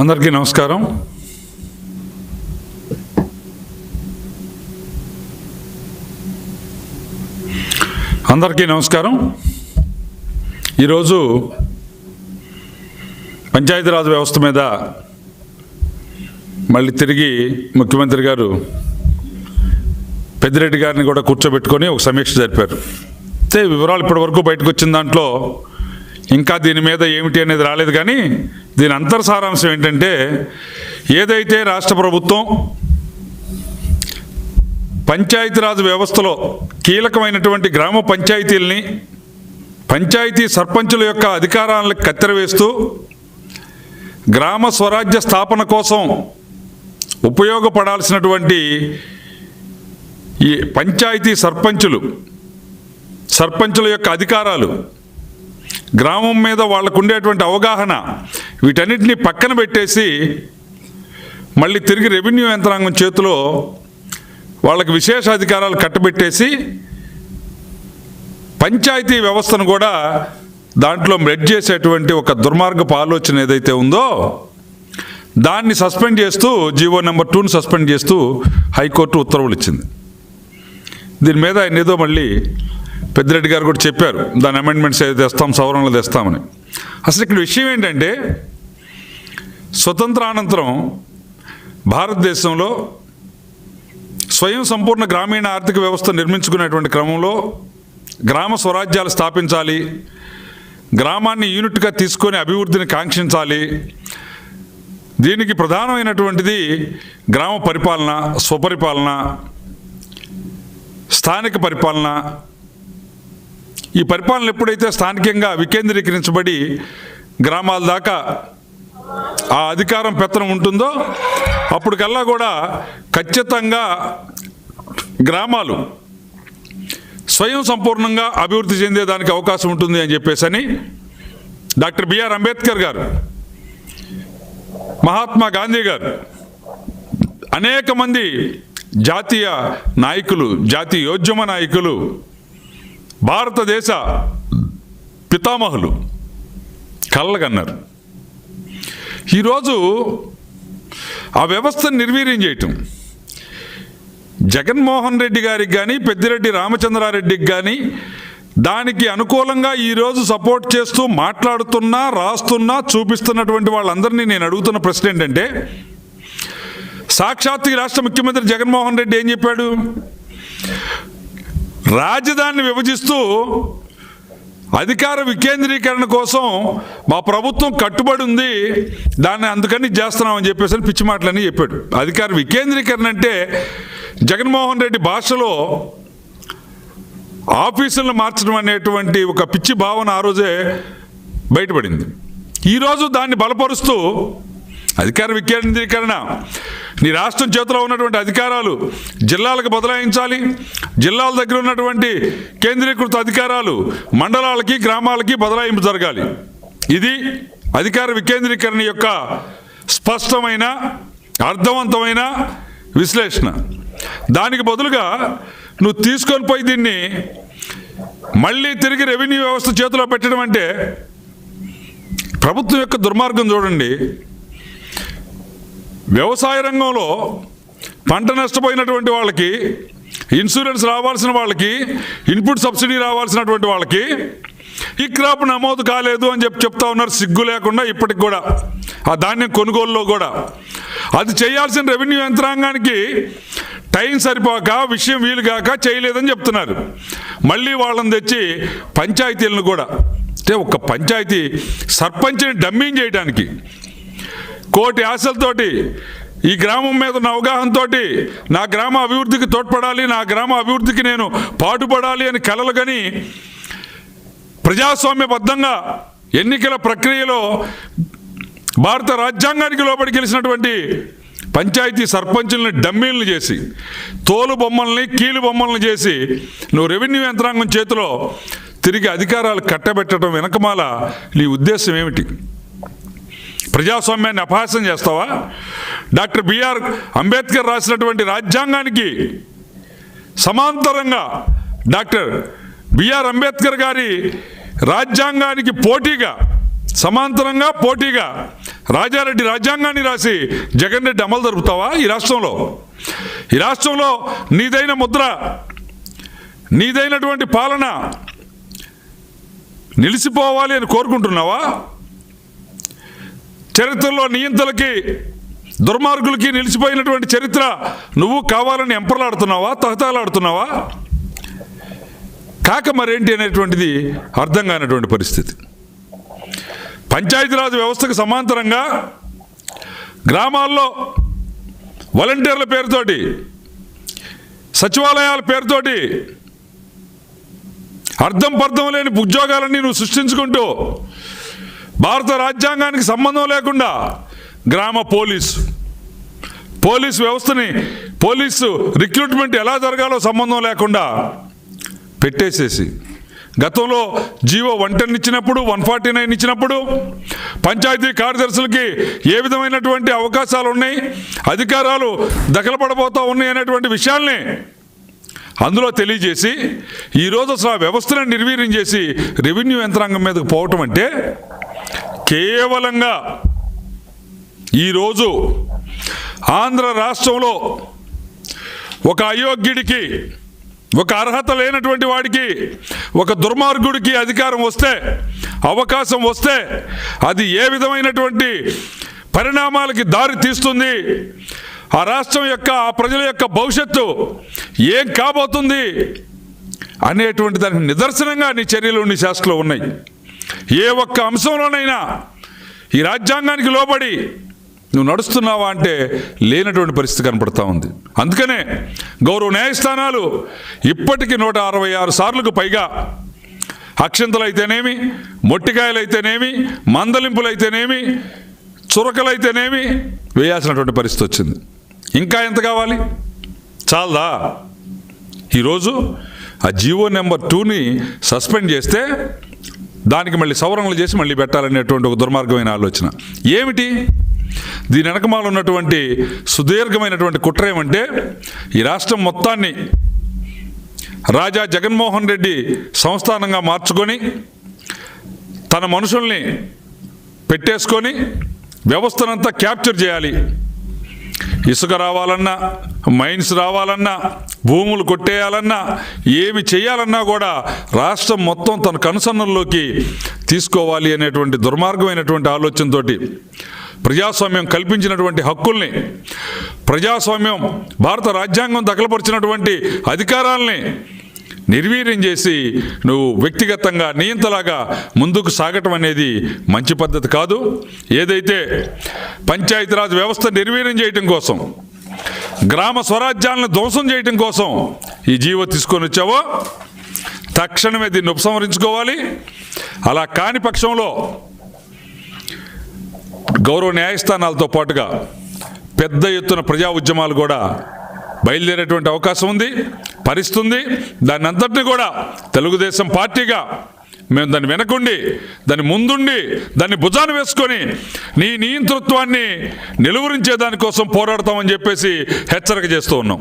అందరికీ నమస్కారం. అందరికీ నమస్కారం. ఈరోజు పంచాయతీరాజ్ వ్యవస్థ మీద మళ్ళీ తిరిగి ముఖ్యమంత్రి గారు పెద్దిరెడ్డి గారిని కూడా కూర్చోబెట్టుకొని ఒక సమీక్ష జరిపారు. అయితే వివరాలు ఇప్పటివరకు బయటకు వచ్చిన దాంట్లో ఇంకా దీని మీద ఏమిటి అనేది రాలేదు కానీ దీని అంతర్సారాంశం ఏంటంటే ఏదైతే రాష్ట్ర ప్రభుత్వం పంచాయతీరాజ్ వ్యవస్థలో కీలకమైనటువంటి గ్రామ పంచాయతీల్ని పంచాయతీ సర్పంచుల యొక్క అధికారాలను కత్తెరవేస్తూ గ్రామ స్వరాజ్య స్థాపన కోసం ఉపయోగపడాల్సినటువంటి ఈ పంచాయతీ సర్పంచులు సర్పంచుల యొక్క అధికారాలు గ్రామం మీద వాళ్ళకు ఉండేటువంటి అవగాహన వీటన్నిటిని పక్కన పెట్టేసి మళ్ళీ తిరిగి రెవెన్యూ యంత్రాంగం చేతిలో వాళ్ళకి విశేష అధికారాలు కట్టబెట్టేసి పంచాయతీ వ్యవస్థను కూడా దాంట్లో మెడ్ చేసేటువంటి ఒక దుర్మార్గపు ఆలోచన ఏదైతే ఉందో దాన్ని సస్పెండ్ చేస్తూ జీవో నెంబర్ టూని సస్పెండ్ చేస్తూ హైకోర్టు ఉత్తర్వులు ఇచ్చింది దీని మీద ఆయన ఏదో మళ్ళీ పెద్దిరెడ్డి గారు కూడా చెప్పారు దాని అమెండ్మెంట్స్ ఏదో తెస్తాం సవరణలు తెస్తామని. అసలు ఇక్కడ విషయం ఏంటంటే స్వతంత్రానంతరం భారతదేశంలో స్వయం సంపూర్ణ గ్రామీణ ఆర్థిక వ్యవస్థ నిర్మించుకునేటువంటి క్రమంలో గ్రామ స్వరాజ్యాలు స్థాపించాలి గ్రామాన్ని యూనిట్గా తీసుకొని అభివృద్ధిని కాంక్షించాలి. దీనికి ప్రధానమైనటువంటిది గ్రామ పరిపాలన స్వపరిపాలన స్థానిక పరిపాలన ఈ పరిపాలన ఎప్పుడైతే స్థానికంగా వికేంద్రీకరించబడి గ్రామాల దాకా ఆ అధికారం పెత్తనం ఉంటుందో అప్పటికల్లా కూడా ఖచ్చితంగా గ్రామాలు స్వయం సంపూర్ణంగా అభివృద్ధి చెందేదానికి అవకాశం ఉంటుంది అని చెప్పేసి అని డాక్టర్ బిఆర్ అంబేద్కర్ గారు మహాత్మా గాంధీ గారు అనేక మంది జాతీయ నాయకులు జాతీయోద్యమ నాయకులు భారతదేశ పితామహులు కళ్ళగన్నారు. ఈరోజు ఆ వ్యవస్థను నిర్వీర్యం చేయటం జగన్మోహన్ రెడ్డి గారికి కానీ పెద్దిరెడ్డి రామచంద్రారెడ్డికి కానీ దానికి అనుకూలంగా ఈరోజు సపోర్ట్ చేస్తూ మాట్లాడుతున్నా రాస్తున్నా చూపిస్తున్నటువంటి వాళ్ళందరినీ నేను అడుగుతున్న ప్రశ్న ఏంటంటే సాక్షాత్తు ఈ రాష్ట్ర ముఖ్యమంత్రి జగన్మోహన్ రెడ్డి ఏం చెప్పాడు? రాజధానిని విభజిస్తూ అధికార వికేంద్రీకరణ కోసం మా ప్రభుత్వం కట్టుబడి ఉంది దాన్ని అందుకని చేస్తున్నామని చెప్పేసి అని పిచ్చి మాటలని చెప్పాడు. అధికార వికేంద్రీకరణ అంటే జగన్మోహన్ రెడ్డి భాషలో ఆఫీసులను మార్చడం అనేటువంటి ఒక పిచ్చి భావన ఆ రోజే బయటపడింది. ఈరోజు దాన్ని బలపరుస్తూ అధికార వికేంద్రీకరణ. నీ రాష్ట్రం చేతిలో ఉన్నటువంటి అధికారాలు జిల్లాలకు బదలాయించాలి. జిల్లాల దగ్గర ఉన్నటువంటి కేంద్రీకృత అధికారాలు మండలాలకి గ్రామాలకి బదలాయింపు జరగాలి. ఇది అధికార వికేంద్రీకరణ యొక్క స్పష్టమైన అర్థవంతమైన విశ్లేషణ. దానికి బదులుగా నువ్వు తీసుకొని పోయి దీన్ని మళ్ళీ తిరిగి రెవెన్యూ వ్యవస్థ చేతిలో పెట్టడం అంటే ప్రభుత్వం యొక్క దుర్మార్గం చూడండి. వ్యవసాయ రంగంలో పంట నష్టపోయినటువంటి వాళ్ళకి ఇన్సూరెన్స్ రావాల్సిన వాళ్ళకి ఇన్పుట్ సబ్సిడీ రావాల్సినటువంటి వాళ్ళకి ఈ క్రాప్ నమోదు కాలేదు అని చెప్పి చెప్తా ఉన్నారు సిగ్గు లేకుండా ఇప్పటికి కూడా ఆ ధాన్యం కొనుగోలులో కూడా. అది చేయాల్సిన రెవెన్యూ యంత్రాంగానికి టైం సరిపోక విషయం వీలుగాక చేయలేదని చెప్తున్నారు. మళ్ళీ వాళ్ళని తెచ్చి పంచాయతీలను కూడా అంటే ఒక పంచాయతీ సర్పంచ్ని డమ్మింగ్ చేయడానికి కోటి ఆశలతోటి ఈ గ్రామం మీద ఉన్న అవగాహనతోటి నా గ్రామ అభివృద్ధికి తోడ్పడాలి నా గ్రామ అభివృద్ధికి నేను పాటుపడాలి అని కలలు గని ప్రజాస్వామ్యబద్ధంగా ఎన్నికల ప్రక్రియలో భారత రాజ్యాంగానికి లోబడి గెలిచినటువంటి పంచాయతీ సర్పంచుల్ని డమ్మీలను చేసి తోలు బొమ్మల్ని కీలు బొమ్మల్ని చేసి నువ్వు రెవెన్యూ యంత్రాంగం చేతిలో తిరిగి అధికారాలు కట్టబెట్టడం వెనకమాల నీ ఉద్దేశం ఏమిటి? ప్రజాస్వామ్యాన్ని అపహాసం చేస్తావా? డాక్టర్ బిఆర్ అంబేద్కర్ రాసినటువంటి రాజ్యాంగానికి సమాంతరంగా డాక్టర్ బిఆర్ అంబేద్కర్ గారి రాజ్యాంగానికి పోటీగా సమాంతరంగా పోటీగా రాజారెడ్డి రాజ్యాంగాన్ని రాసి జగన్ రెడ్డి అమలు జరుపుతావా ఈ రాష్ట్రంలో? ఈ రాష్ట్రంలో నీదైన ముద్ర నీదైనటువంటి పాలన నిలిచిపోవాలి అని కోరుకుంటున్నావా? చరిత్రలో నియంతలకి దుర్మార్గులకి నిలిచిపోయినటువంటి చరిత్ర నువ్వు కావాలని ఎంపర్లాడుతున్నావా తహతాలాడుతున్నావా? కాక మరేంటి అనేటువంటిది అర్థం కానటువంటి పరిస్థితి. పంచాయతీరాజ్ వ్యవస్థకు సమాంతరంగా గ్రామాల్లో వాలంటీర్ల పేరుతోటి సచివాలయాల పేరుతోటి అర్థం పర్థం లేని ఉద్యోగాలన్నీ నువ్వు సృష్టించుకుంటూ భారత రాజ్యాంగానికి సంబంధం లేకుండా గ్రామ పోలీసు పోలీసు వ్యవస్థని పోలీసు రిక్రూట్మెంట్ ఎలా జరగాలో సంబంధం లేకుండా పెట్టేసేసి గతంలో జీవో వన్ టెన్ ఇచ్చినప్పుడు వన్ ఫార్టీ నైన్ ఇచ్చినప్పుడు పంచాయతీ కార్యదర్శులకి ఏ విధమైనటువంటి అవకాశాలు ఉన్నాయి అధికారాలు దఖలపడబోతూ ఉన్నాయి అనేటువంటి విషయాల్ని అందులో తెలియజేసి ఈరోజు అసలు ఆ వ్యవస్థను నిర్వీర్యం చేసి రెవెన్యూ యంత్రాంగం మీదకు పోవటం అంటే కేవలంగా ఈరోజు ఆంధ్ర రాష్ట్రంలో ఒక అయోగ్యుడికి ఒక అర్హత లేనటువంటి వాడికి ఒక దుర్మార్గుడికి అధికారం వస్తే అవకాశం వస్తే అది ఏ విధమైనటువంటి పరిణామాలకి దారి తీస్తుంది? ఆ రాష్ట్రం యొక్క ఆ ప్రజల యొక్క భవిష్యత్తు ఏం కాబోతుంది అనేటువంటి దానికి నిదర్శనంగా నీ చర్యలు నీ శాస్త్రలో ఉన్నాయి. ఏ ఒక్క అంశంలోనైనా ఈ రాజ్యాంగానికి లోబడి నువ్వు నడుస్తున్నావా అంటే లేనటువంటి పరిస్థితి కనపడతా ఉంది. అందుకనే గౌరవ న్యాయస్థానాలు ఇప్పటికీ నూట అరవై ఆరు సార్లకు పైగా అక్షంతలు అయితేనేమి మొట్టికాయలు అయితేనేమి మందలింపులు అయితేనేమి చురకలు అయితేనేమి వేయాల్సినటువంటి పరిస్థితి వచ్చింది. ఇంకా ఎంత కావాలి? చాలదా? ఈరోజు ఆ జీవో నెంబర్ టూని సస్పెండ్ చేస్తే దానికి మళ్ళీ సవరణలు చేసి మళ్ళీ పెట్టాలనేటువంటి ఒక దుర్మార్గమైన ఆలోచన. ఏమిటి? దీని వెనకమాల ఉన్నటువంటి సుదీర్ఘమైనటువంటి కుట్ర ఏమంటే ఈ రాష్ట్రం మొత్తాన్ని రాజా జగన్మోహన్ రెడ్డి సంస్థానంగా మార్చుకొని తన మనుషుల్ని పెట్టేసుకొని వ్యవస్థనంతా క్యాప్చర్ చేయాలి. ఇసుక రావాలన్నా మైన్స్ రావాలన్నా భూములు కొట్టేయాలన్నా ఏమి చేయాలన్నా కూడా రాష్ట్రం మొత్తం తన కనుసన్నల్లోకి తీసుకోవాలి అనేటువంటి దుర్మార్గమైనటువంటి ఆలోచనతో ప్రజాస్వామ్యం కల్పించినటువంటి హక్కుల్ని ప్రజాస్వామ్యం భారత రాజ్యాంగం దఖలపరిచినటువంటి అధికారాల్ని నిర్వీర్యం చేసి నువ్వు వ్యక్తిగతంగా నియంతలాగా ముందుకు సాగటం అనేది మంచి పద్ధతి కాదు. ఏదైతే పంచాయతీరాజ్ వ్యవస్థ నిర్వీర్యం చేయటం కోసం గ్రామ స్వరాజ్యాలను ధ్వంసం చేయటం కోసం ఈ జీవో తీసుకొని వచ్చావో తక్షణమే దీన్ని ఉపసంహరించుకోవాలి. అలా కాని పక్షంలో గౌరవ న్యాయస్థానాలతో పాటుగా పెద్ద ఎత్తున ప్రజా ఉద్యమాలు కూడా బయలుదేరేటువంటి అవకాశం ఉంది. భరిస్తుంది. దాన్ని అంతటిని కూడా తెలుగుదేశం పార్టీగా మేము దాన్ని వెనకుండి దాన్ని ముందుండి దాన్ని భుజాన వేసుకొని నీ నియంతృత్వాన్ని నిలువరించే దానికోసం పోరాడతామని చెప్పేసి హెచ్చరిక చేస్తూ ఉన్నాం.